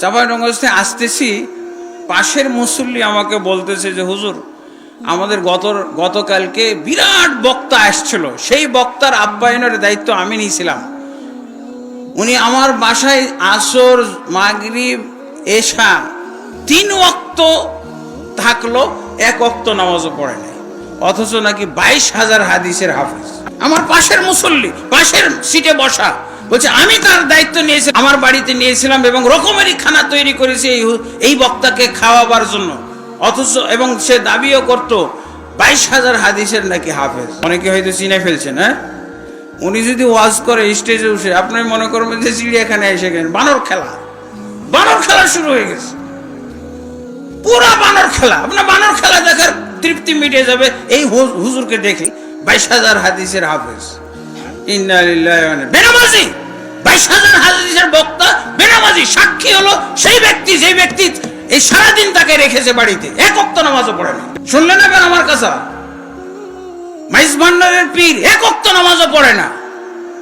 চাঁপাইনগর থেকে আসতেছি, পাশের মুসল্লি আমাকে বলতেছে যে, হুজুর, আমাদের গত, গতকালকে বিরাট বক্তা আসছিল। সেই বক্তার আপ্যায়নের দায়িত্ব আমি নিয়েছিলাম। উনি আমার বাসায় আসর, মাগরিব, এশা তিন ওয়াক্ত থাকল, এক ওয়াক্ত নামাজও পড়ে নাই। অথচ নাকি বাইশ হাজার হাদিসের হাফিজ। আমার পাশের মুসল্লি, পাশের সিটে বসা বলছে, আমি তার দায়িত্ব নিয়েছি আমার বাড়িতে নিয়েছিলাম এবং রকমেরই খানা তৈরি করেছি এই এই বক্তাকে খাওয়াবার জন্য। অথচ, এবং সে দাবিও করত, বাইশ হাজার হাদিসের নাকি হাফেজ। অনেকে হয়তো চিনে ফেলছেন হ্যাঁ? উনি যদি ওয়াজ করে স্টেজে উঠে, আপনি মনে করবেন যে চিড়িয়াখানায় এসে গেলেন। বানর খেলা। বানর খেলা শুরু হয়ে গেছে। পুরা বানর খেলা। আপনার বানর খেলা দেখার তৃপ্তি মিটে যাবে। এই হুজুরকে দেখে বাইশ হাজার হাদিসের হাফেজ। বেনামাজি! বাইশ হাজার হাদিসের বক্তা, বেনামাজি, সাক্ষী হলো সেই ব্যক্তি যে ব্যক্তি এই সারাদিন তাকে রেখেছে বাড়িতে। এক অক্ত নামাজও পড়ে না শুনলেন না আমার কাছে মাইজ ভান্ডারের পীর, এক অক্ত নামাজও পড়ে না।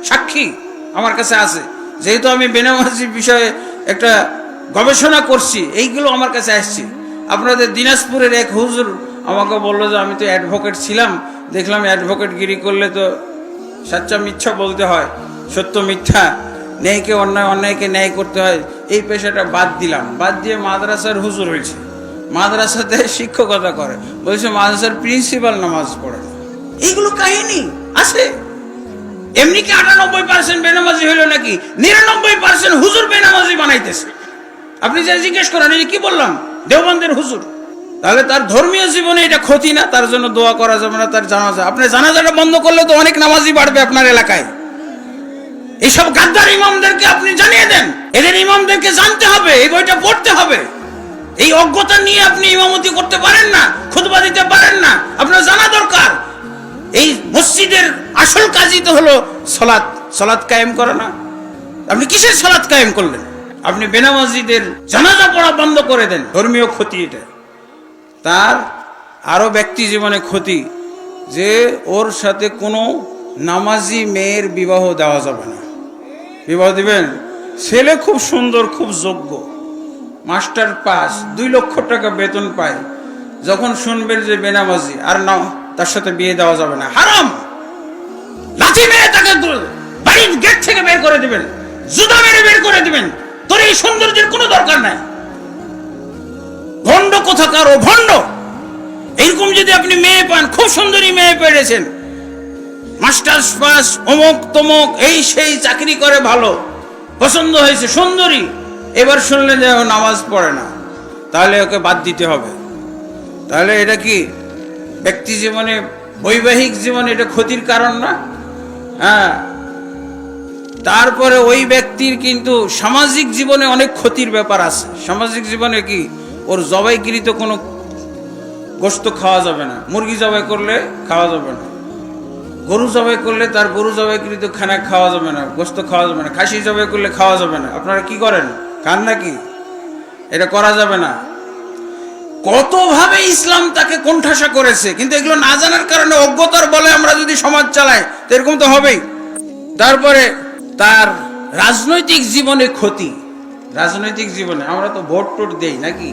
সাক্ষী আমার কাছে আছে। যেহেতু আমি বেনামাজি বিষয়ে একটা গবেষণা করছি, এইগুলো আমার কাছে আসছে। আপনাদের দিনাজপুরের এক হুজুর আমাকে বলল যে, আমি তো অ্যাডভোকেট ছিলাম। দেখলাম অ্যাডভোকেট গিরি করলে তো সাচ্চা মিথ্যা বলতে হয়, সত্য মিথ্যা। ন্যায়কে অন্যায়, অন্যায়কে ন্যায় করতে হয়। এই পেশাটা বাদ দিলাম। বাদ দিয়ে মাদ্রাসার হুজুর হয়েছে। মাদ্রাসাতে শিক্ষকতা করে। বলছে মাদ্রাসার প্রিন্সিপাল নামাজ পড়ে। এইগুলো কাহিনী? আছে। এমনি কি আটানব্বই পার্সেন্ট বেনামাজি হইল নাকি? নিরানব্বই পার্সেন্ট হুজুর বেনামাজি বানাইতেছে। আপনি যা জিজ্ঞেস করেন কি বললাম? দেওবন্দের হুজুর। তাহলে তার ধর্মীয় জীবনে এটা ক্ষতি না, তার জন্য দোয়া করা যাবে না, তার জানাজা। আপনি জানাজাটা বন্ধ করলে তো অনেক নামাজি বাড়বে আপনার এলাকায়। এইসব গাদ্দার ইমামদেরকে আপনি জানিয়ে দেন। এদের ইমামদেরকে জানতে হবে, এই বইটা পড়তে হবে। এই অজ্ঞতা নিয়ে আপনি ইমামতি করতে পারেন না, খুতবা দিতে পারেন না, আপনার জানা দরকার। এই মসজিদের আসল কাজই তো হলো সলাৎ সলাৎ কায়েম করা না। আপনি কিসের সলাৎ কায়েম করলেন? আপনি বেনামাজিদের জানাজা পড়া বন্ধ করে দেন, ধর্মীয় ক্ষতি এটা। তার আরও ব্যক্তি জীবনে ক্ষতি, যে ওর সাথে কোনো নামাজি মেয়ের বিবাহ দেওয়া যাবে না। বিবাহ দিবেন? ছেলে খুব সুন্দর, খুব যোগ্য। মাস্টার পাস, দুই লক্ষ টাকা বেতন পায়। যখন শুনবেন যে বেনামাজি, আর না, তার সাথে বিয়ে দেওয়া যাবে না। হারাম! লাঠি মেরে তাকে বাড়ির গেট থেকে বের করে দিবেন। জুতা মেরে বের করে দিবেন। তোর এই সৌন্দর্যের কোনো দরকার নাই। ভণ্ড কোথাকার ও ভণ্ড। এইরকম যদি আপনি মেয়ে পান, খুব সুন্দরী মেয়ে পেয়েছেন মাস্টার্স পাস, অমুক তমুক, এই সেই চাকরি করে ভালো। পছন্দ হয়েছে, সুন্দরী। এবার শুনলেন যে নামাজ পড়ে না। তাহলে ওকে বাদ দিতে হবে। তাহলে এটা কি? ব্যক্তি জীবনে, বৈবাহিক জীবনে এটা ক্ষতির কারণ না? হ্যাঁ। তারপরে ওই ব্যক্তির কিন্তু সামাজিক জীবনে অনেক ক্ষতির ব্যাপার আছে। সামাজিক জীবনে কি? ওর জবাইকৃত কোনো গোস্ত খাওয়া যাবে না। মুরগি জবাই করলে খাওয়া যাবে না। গরু জবাই করলে তার গরু জবাইকৃত খানা খাওয়া যাবে না গোস্ত খাওয়া যাবে না। খাসি জবাই করলে খাওয়া যাবে না। আপনারা কি করেন? খান নাকি? এটা করা যাবে না। কতভাবে ইসলাম তাকে কোণঠাসা করেছে, কিন্তু এগুলো না জানার কারণে অজ্ঞতার বলে আমরা যদি সমাজ চালাই, তো এরকম তো হবেই। তারপরে তার রাজনৈতিক জীবনে ক্ষতি। রাজনৈতিক জীবনে, আমরা তো ভোট টোট দেই নাকি?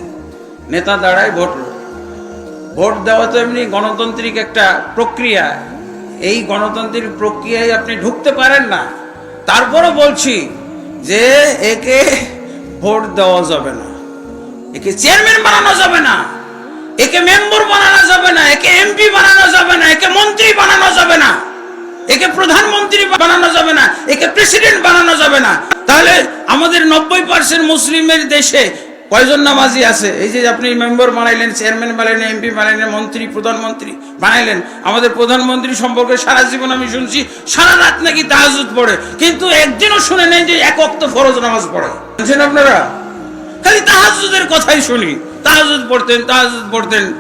নেতা দাঁড়ায় ভোট। ভোট দেওয়া তো এমনি গণতান্ত্রিক একটা প্রক্রিয়া। এই গণতান্ত্রিক প্রক্রিয়ায় আপনি ঢুকতে পারেন না। তারপরও বলছি যে একে ভোট দেওয়া যাবে না। একে চেয়ারম্যান বানানো যাবে না। একে মেম্বার বানানো যাবে না। একে এমপি বানানো যাবে না। একে মন্ত্রী বানানো যাবে না। একে প্রধানমন্ত্রী বানানো যাবে না। একে প্রেসিডেন্ট বানানো যাবে না। তাহলে আমাদের নব্বই পার্সেন্ট মুসলিমের দেশে কয়জন নামাজি আছে? এই যে আপনি মেম্বার বানাইলেন, চেয়ারম্যান বানাইলেন, এমপি বানাইলেন, মন্ত্রী, প্রধানমন্ত্রী বানাইলেন, আমাদের প্রধানমন্ত্রী সম্পর্কে সারা জীবন আমি শুনছি, সারা রাত নাকি তাহাজুদ পড়ে, কিন্তু একদিনও শুনে নেই যে এক অক্ত ফরজ নামাজ পড়ে। বুঝছেন আপনারা? খালি তাহাজুদের কথাই শুনি। তাহাজুদ পড়তেন তাহাজুদ পড়তেন।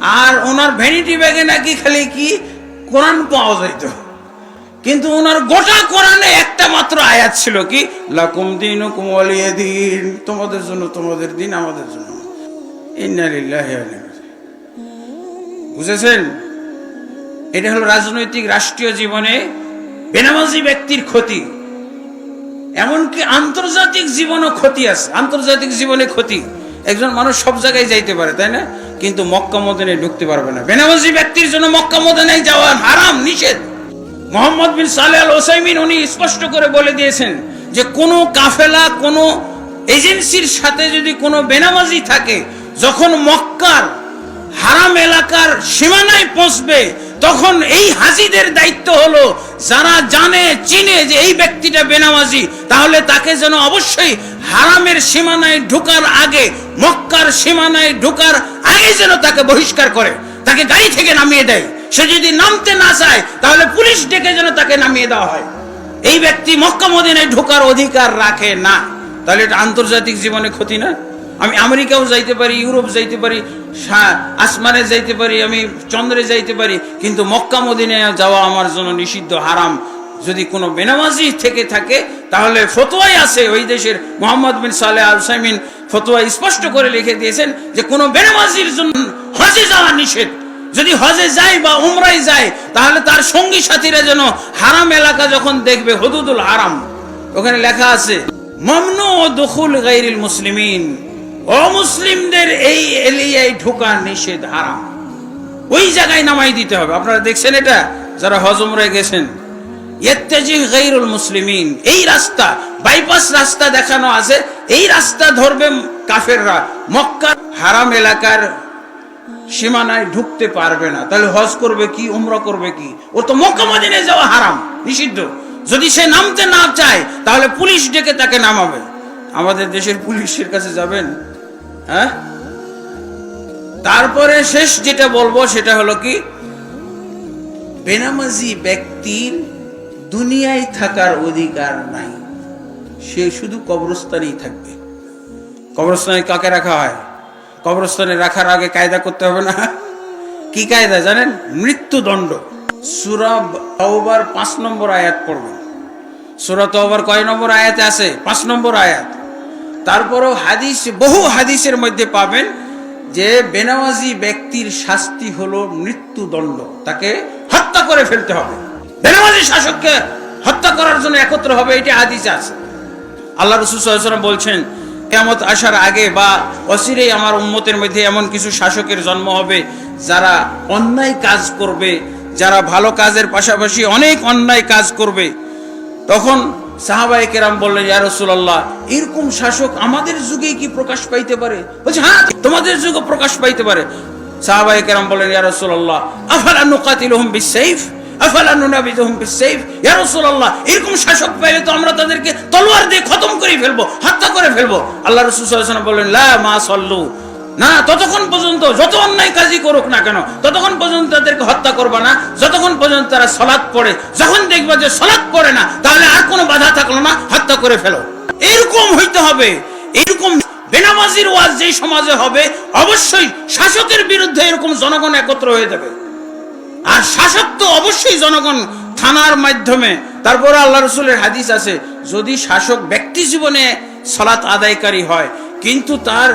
আর ওনার ভ্যানিটি ব্যাগে নাকি খালি কি? কোরআন পাওয়া যাইত। কিন্তু ওনার গোটা কোরআনে একটা মাত্র আয়াত ছিল কি? লাকুম দিন কুমলিয়ে দিন। তোমাদের জন্য, তোমাদের দিন আমাদের জন্য। বুঝেছেন? এটা হলো রাজনৈতিক রাষ্ট্রীয় জীবনে বেনামাজি ব্যক্তির ক্ষতি। এমনকি আন্তর্জাতিক জীবনও ক্ষতি আছে। আন্তর্জাতিক জীবনে ক্ষতি। একজন মানুষ সব জায়গায় যাইতে পারে, তাই না? কিন্তু মক্কা মদিনায় ঢুকতে পারবে না। বেনামাজি ব্যক্তির জন্য মক্কা মদিনায় যাওয়া হারাম, নিষেধ। মোহাম্মদ বিন সালে আল ওসাইমিন উনি স্পষ্ট করে বলে দিয়েছেন যে কোনো কাফেলা, কোনো এজেন্সির সাথে যদি কোনো বেনামাজি থাকে, যখন মক্কার হারাম এলাকার সীমানায় পৌঁছবে, তখন এই হাজিদের দায়িত্ব হলো যারা জানে, চিনে যে এই ব্যক্তিটা বেনামাজি, তাহলে তাকে যেন অবশ্যই হারামের সীমানায় ঢোকার আগে, মক্কার সীমানায় ঢোকার আগে যেন তাকে বহিষ্কার করে, তাকে গাড়ি থেকে নামিয়ে দেয়। সে যদি নামতে না চায়, তাহলে পুলিশ ডেকে যেন তাকে নামিয়ে দেওয়া হয়। এই ব্যক্তি মক্কা মদিনায় ঢোকার অধিকার রাখে না। তাহলে এটা আন্তর্জাতিক জীবনে ক্ষতি না? আমি আমেরিকাও যাইতে পারি, ইউরোপ যাইতে পারি আসমানে যাইতে পারি, আমি চন্দ্রে যাইতে পারি, কিন্তু মক্কা মদিনায় যাওয়া আমার জন্য নিষিদ্ধ, হারাম। যদি কোনো বেনামাজি থেকে থাকে, তাহলে ফতোয়াই আছে। ওই দেশের মোহাম্মদ বিন সালে আল সাইমিন ফতোয়া স্পষ্ট করে লিখে দিয়েছেন যে কোনো বেনামাজির জন্য হজে যাওয়া নিষেধ। যদি হজে যায় বা উমরাই যায় তাহলে তার সঙ্গী সাথীরা যেন হারাম এলাকা যখন দেখবে, হদুদুল হারাম। ওখানে লেখা আছে, মমনু ও দখুল গাইরিল মুসলিমিন। অমুসলিমদের এই এলিয়ায় ঢোকা নিষেধ হারাম। ওই জায়গায় নামাই দিতে হবে। আপনারা দেখছেন এটা? যারা হজ উমরায় গেছেন। ইত্তেজি গাইরুল মুসলিমিন। এই রাস্তা, বাইপাস রাস্তা দেখানো আছে। এই রাস্তা ধরবে কাফেররা। মক্কা হারাম এলাকার সীমানায় ঢুকতে পারবে না। তাহলে হজ করবে কি, উমরা করবে কি? ও তো মক্কা, মদিনায় যাওয়া হারাম, নিষিদ্ধ। যদি সে নামতে না চায়, তাহলে পুলিশ ডেকে তাকে নামাবে। আমাদের দেশের পুলিশের কাছে যাবেন? হ্যাঁ? তারপরে শেষ যেটা বলব, সেটা হলো কি? বেনামাজি ব্যক্তির দুনিয়ায় থাকার অধিকার নাই। সে শুধু কবরস্থানেই থাকবে। কবরস্থানে কাকে রাখা হয়? কবরস্থানে রাখার আগে কায়দা করতে হবে না। কি কায়দা জানেন? মৃত্যুদণ্ড। সুরা তওবার পাঁচ নম্বর আয়াত পড়বেন। সুরা তওবার কয় নম্বর আয়াতে আছে? পাঁচ নম্বর আয়াত। তারপরেও হাদিস, বহু হাদিসের মধ্যে পাবেন যে বেনামাজি ব্যক্তির শাস্তি হলো মৃত্যুদণ্ড। তাকে হত্যা করে ফেলতে হবে। বেনামাজি শাসককে হত্যা করার জন্য একত্র হবে, এটি হাদিস আছে। আল্লাহ রসুল বলছেন কেমত আসার আগে বা অচিরেই আমার উম্মতের মধ্যে এমন কিছু শাসকের জন্ম হবে, যারা অন্যায় কাজ করবে, যারা ভালো কাজের পাশাপাশি অনেক অন্যায় কাজ করবে। তখন সাহাবাই কেরাম বললেন, ইয়া রাসূলুল্লাহ, এরকম শাসক আমাদের যুগে কি প্রকাশ পাইতে পারে? বলছে হ্যাঁ তোমাদের যুগে প্রকাশ পাইতে পারে। সাহাবাই কেরাম বললেন, ইয়া রাসূলুল্লাহ, আফালা নুকাতিলুহুম বিসাইফ আফালা বিসাইফ এরকম শাসক পাইলে তো আমরা তাদেরকে তলোয়ার দিয়ে খতম করে ফেলব, হত্যা করে ফেলব। আল্লাহ বললেন মা সাল্লু। না, ততক্ষণ পর্যন্ত যত অন্যায় কাজই করুক না কেন, ততক্ষণ পর্যন্ত তাদেরকে হত্যা করবা না, যতক্ষণ পর্যন্ত তারা পড়ে, যখন দেখবা যে পড়ে না, তাহলে আর কোনো বাধা থাকল না, হত্যা করে ফেলো। এরকম হইতে হবে, এরকম বেনামাজির ওয়াজ যেই সমাজে হবে, অবশ্যই শাসকের বিরুদ্ধে এরকম জনগণ একত্র হয়ে যাবে। আর শাসক তো অবশ্যই জনগণ থানার মাধ্যমে। তারপরে আল্লাহ রসুলের হাদিস আছে, যদি শাসক ব্যক্তি জীবনে সলাৎ আদায়কারী হয়, কিন্তু তার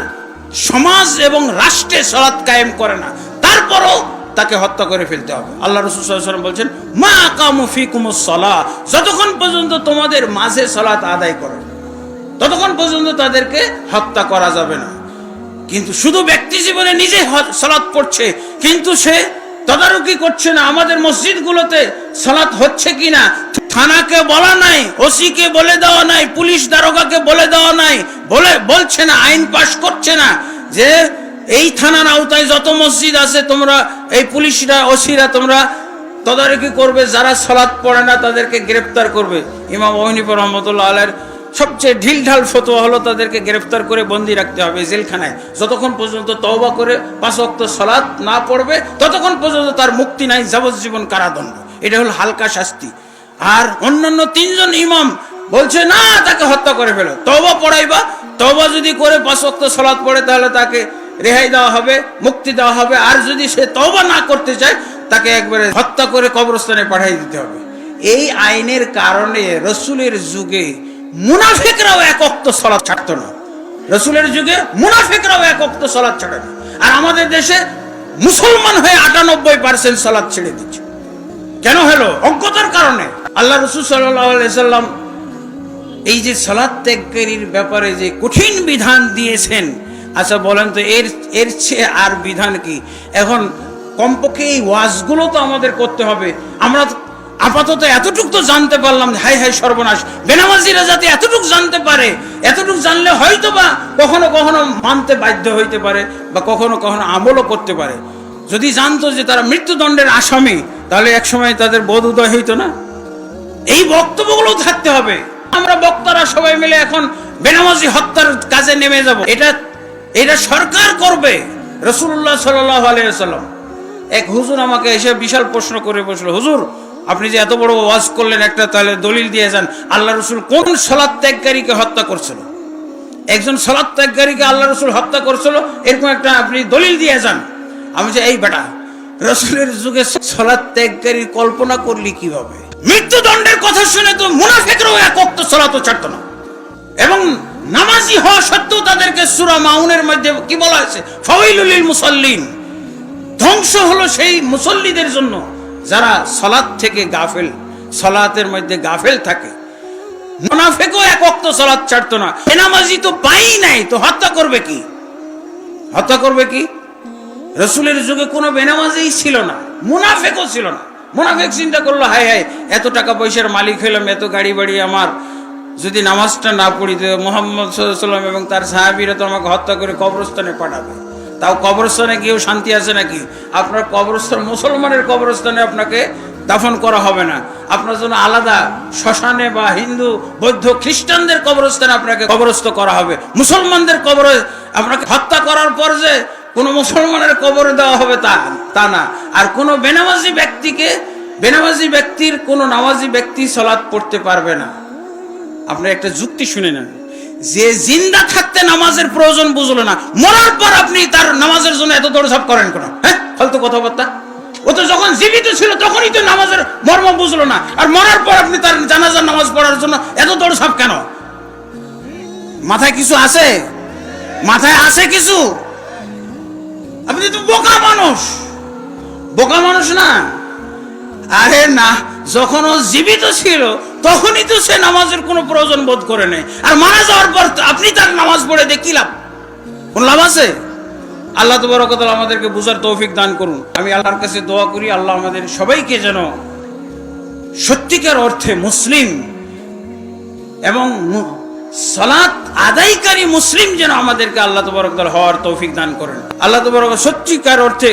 সমাজ এবং রাষ্ট্রে সলাৎ কায়েম করে না, তারপরও তাকে হত্যা করে ফেলতে হবে। আল্লাহ রসুল বলছেন, মা কামু ফিকুমুস সলা যতক্ষণ পর্যন্ত তোমাদের মাঝে সলাৎ আদায় করে, ততক্ষণ পর্যন্ত তাদেরকে হত্যা করা যাবে না। কিন্তু শুধু ব্যক্তি জীবনে নিজে সালাত পড়ছে, কিন্তু সে তদারকি করছে না, আমাদের মসজিদগুলোতে সালাত হচ্ছে কিনা, থানাকে বলা নাই, ওসিকে বলে দেওয়া নাই, পুলিশ দারোগাকে বলে দেওয়া নাই, বলে, বলছে না, আইন পাশ করছে না, যে এই থানার আওতায় যত মসজিদ আছে, তোমরা এই পুলিশরা, ওসিরা তোমরা তদারকি করবে, যারা সালাত পড়ে না তাদেরকে গ্রেপ্তার করবে। ইমাম ওহিনীপুর রহমতুল্লাহ আলের সবচেয়ে ঢিলঢাল ফতোয়া হলো তাদেরকে গ্রেফতার করে বন্দি রাখতে হবে জেলখানায়। যতক্ষণ পর্যন্ত তওবা করে পাঁচ অক্ত সলাৎ না পড়বে, ততক্ষণ পর্যন্ত তার মুক্তি নাই যাবজ্জীবন কারাদণ্ড। এটা হলো হালকা শাস্তি। আর অন্যান্য তিনজন ইমাম বলছে, না, তাকে হত্যা করে ফেলো। তওবা পড়াইবা। তবা যদি করে পাঁচ অক্ত সলাৎ পড়ে, তাহলে তাকে রেহাই দেওয়া হবে, মুক্তি দেওয়া হবে। আর যদি সে তবা না করতে চায়, তাকে একবারে হত্যা করে কবরস্থানে পাঠিয়ে দিতে হবে। এই আইনের কারণে রসুলের যুগে মুনাফিকরাও এক অক্ত সলাৎ ছাড়তো না। রসুলের যুগে মুনাফিকরাও এক অক্ত সলাৎ ছাড়ে না। আর আমাদের দেশে মুসলমান হয়ে আটানব্বই পার্সেন্ট সলাৎ ছেড়ে দিচ্ছে। কেন হলো? অজ্ঞতার কারণে। আল্লাহ রসুল সাল্লাম এই যে সলাৎ ত্যাগকারীর ব্যাপারে যে কঠিন বিধান দিয়েছেন আচ্ছা বলেন তো, এর এর চেয়ে আর বিধান কি? এখন কমপক্ষে এই ওয়াজগুলো তো আমাদের করতে হবে। আমরা আপাতত এতটুক তো জানতে পারলাম হাই হাই সর্বনাশ। বেনামাজিরা যাতে এতটুক জানতে পারে, এতটুক জানলে হয়তো বা কখনো কখনো মানতে বাধ্য হইতে পারে বা কখনো কখনো আমলও করতে পারে। যদি জানতো যে তারা মৃত্যুদণ্ডের আসামি, তাহলে একসময় তাদের বোধ উদয় হইতো না। এই বক্তব্যগুলো থাকতে হবে। আমরা বক্তারা সবাই মিলে এখন বেনামাজি হত্যার কাজে নেমে যাব। এটা এটা সরকার করবে রসুল্লাহ সাল্লাহ আলিয়াল্লাম এক হুজুর আমাকে এসে বিশাল প্রশ্ন করে বসল, হুজুর আপনি যে এত বড় ওয়াজ করলেন একটা, তাহলে দলিল দিয়ে যান, আল্লাহ রসুল কোন সলাদ ত্যাগকারীকে হত্যা করছিল? একজন সলাদ ত্যাগকারীকে আল্লাহ রসুল হত্যা করছিল, এরকম একটা আপনি দলিল দিয়ে যান। আমি যে, এই বেটা, রসুলের যুগে সলাদ ত্যাগকারীর কল্পনা করলি কীভাবে? মৃত্যুদণ্ডের কথা শুনে তো মুনাফেকরাও একক্ত সলাত ছাড়তো না। এবং নামাজি হওয়া সত্ত্বেও তাদেরকে সুরা মাউনের মধ্যে কি বলা হয়েছে? ফাওয়াইলুল মুসাল্লিন। ধ্বংস হলো সেই মুসল্লিদের জন্য। যারা সলাৎ থেকে গাফেল, সলাতের মধ্যে গাফেল থাকে। মুনাফেকও এক অক্ত সলাৎ ছাড়তো না। বেনামাজি তো পাই নাই, তো হত্যা করবে কি? হত্যা করবে কি? রসুলের যুগে কোনো বেনামাজি ছিল না, মুনাফেকও ছিল না। মুনাফেক চিন্তা করল, হায় হায়, এত টাকা পয়সার মালিক হইলাম, এত গাড়ি বাড়ি আমার। যদি নামাজটা না পড়ি তো মোহাম্মদ সাল্লাম এবং তার সাহাবিরা তো আমাকে হত্যা করে কবরস্থানে পাঠাবে। তাও কবরস্থানে গিয়েও শান্তি আছে নাকি? আপনার কবরস্থান মুসলমানের কবরস্থানে আপনাকে দাফন করা হবে না। আপনার জন্য আলাদা শ্মশানে বা হিন্দু, বৌদ্ধ, খ্রিস্টানদের কবরস্থানে আপনাকে কবরস্থ করা হবে। মুসলমানদের কবরে আপনাকে হত্যা করার পর যে কোনো মুসলমানের কবরে দেওয়া হবে তা তা না। আর কোনো বেনামাজি ব্যক্তিকে, বেনামাজি ব্যক্তির কোনো নামাজি ব্যক্তি সলাৎ পড়তে পারবে না। আপনি একটা যুক্তি শুনে নেন। যে জিন্দা থাকতে নামাজের প্রয়োজন বুঝলো না, মরার পর আপনি তার নামাজের জন্য এত দৌড়ঝাপ করেন কেন? হ্যাঁ? ফালতু কথাবার্তা? ও তো যখন জীবিত ছিল, তখনই তো নামাজের মর্ম বুঝলো না। আর মরার পর আপনি তার জানাজার নামাজ পড়ার জন্য এত দৌড়ঝাপ কেন? মাথায় কিছু আছে? মাথায় আছে কিছু? আপনি তো বোকা মানুষ। বোকা মানুষ না? আরে না। যখন ও জীবিত ছিল, তখনই তো সে নামাজের কোনো প্রয়োজন বোধ করে নেই। আর মারা যাওয়ার পর আপনি তার নামাজ পড়ে কি লাভ? কোন লাভ আছে? আল্লাহ তবরকতাল আমাদেরকে বুঝার তৌফিক দান করুন। আমি আল্লাহর কাছে দোয়া করি, আল্লাহ আমাদের সবাইকে যেন সত্যিকার অর্থে মুসলিম এবং সালাত আদায়কারী মুসলিম যেন আমাদেরকে আল্লাহ তবরকতাল হওয়ার তৌফিক দান করেন। আল্লাহ তবরক সত্যিকার অর্থে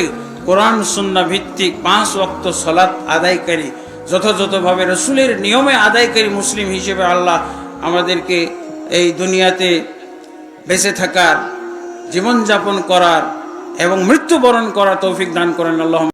কোরআন সুন্না ভিত্তিক পাঁচ ওয়াক্ত সালাত আদায়কারী যথাযথভাবে রসুলের নিয়মে আদায়কারী মুসলিম হিসেবে আল্লাহ আমাদেরকে এই দুনিয়াতে বেঁচে থাকার, জীবনযাপন করার এবং মৃত্যুবরণ করার তৌফিক দান করেন। আল্লাহ